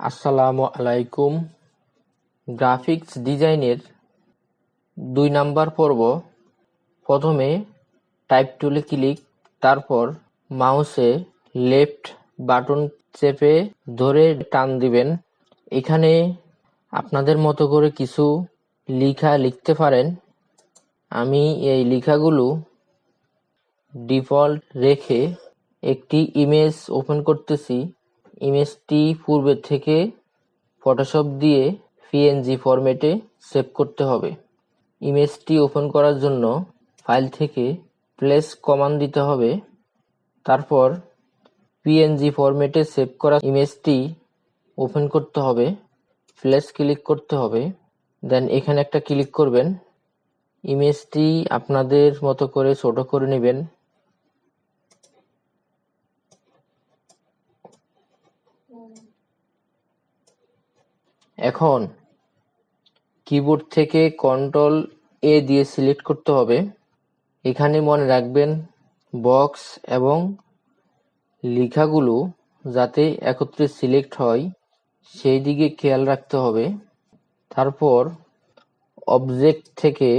আসসালামু আলাইকুম। গ্রাফিক্স ডিজাইনের দুই নাম্বার পর্ব। প্রথমে টাইপ টুলে ক্লিক, তারপর মাউসে লেফট বাটন চেপে ধরে টান দিবেন। এখানে আপনাদের মতো করে কিছু লেখা লিখতে পারেন। আমি এই লেখাগুলো ডিফল্ট রেখে একটি ইমেজ ওপেন করতেছি। ইমেজটি পূর্বের থেকে ফটোশপ দিয়ে পিএনজি ফরম্যাটে সেভ করতে হবে। ইমেজটি ওপেন করার জন্য ফাইল থেকে প্লেস কমান্ড দিতে হবে। তারপর পিএনজি ফরম্যাটে সেভ করা ইমেজটি ওপেন করতে হবে। প্লেস ক্লিক করতে হবে। দেন এখানে একটা ক্লিক করবেন। ইমেজটি আপনাদের মতো করে ছোট করে নেবেন। এখন কিবোর্ড থেকে কন্ট্রোল এ দিয়ে সিলেক্ট করতে হবে। এখানে মনে রাখবেন বক্স এবং লেখাগুলো যাতে একত্রে সিলেক্ট হয়, সেই দিকে খেয়াল রাখতে হবে। তারপর অবজেক্ট থেকে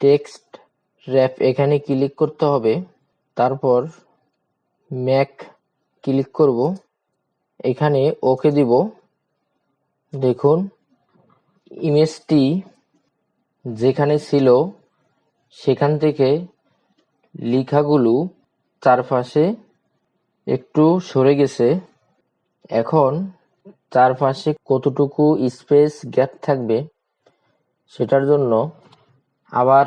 টেক্সট র্যাপ এখানে ক্লিক করতে হবে। তারপর ম্যাক ক্লিক করব। এখানে ওকে দিব, দেখুন ইমেজটি যেখানে ছিল সেখান থেকে লেখাগুলো চারপাশে একটু সরে গেছে। এখন চারপাশে কতটুকু স্পেস গ্যাপ থাকবে সেটার জন্য আবার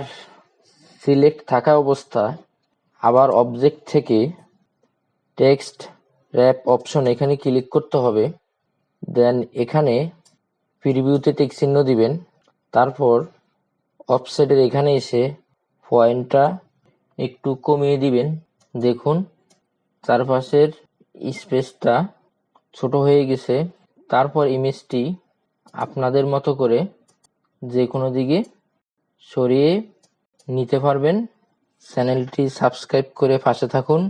সিলেক্ট থাকা অবস্থা আবার অবজেক্ট থেকে টেক্সট র্যাপ অপশন এখানে ক্লিক করতে হবে। দেন এখানে প্রিভিউতে টিক চিহ্ন দিবেন। তারপর অফসেটের এখানে এসে পয়েন্টটা একটু কমিয়ে দিবেন। দেখুন, চারপাশের স্পেসটা ছোট হয়ে গেছে। তারপর ইমেজটি আপনাদের মতো করে যে কোনো দিকে সরিয়ে নিতে পারবেন। চ্যানেলটি সাবস্ক্রাইব করে পাশে থাকুন।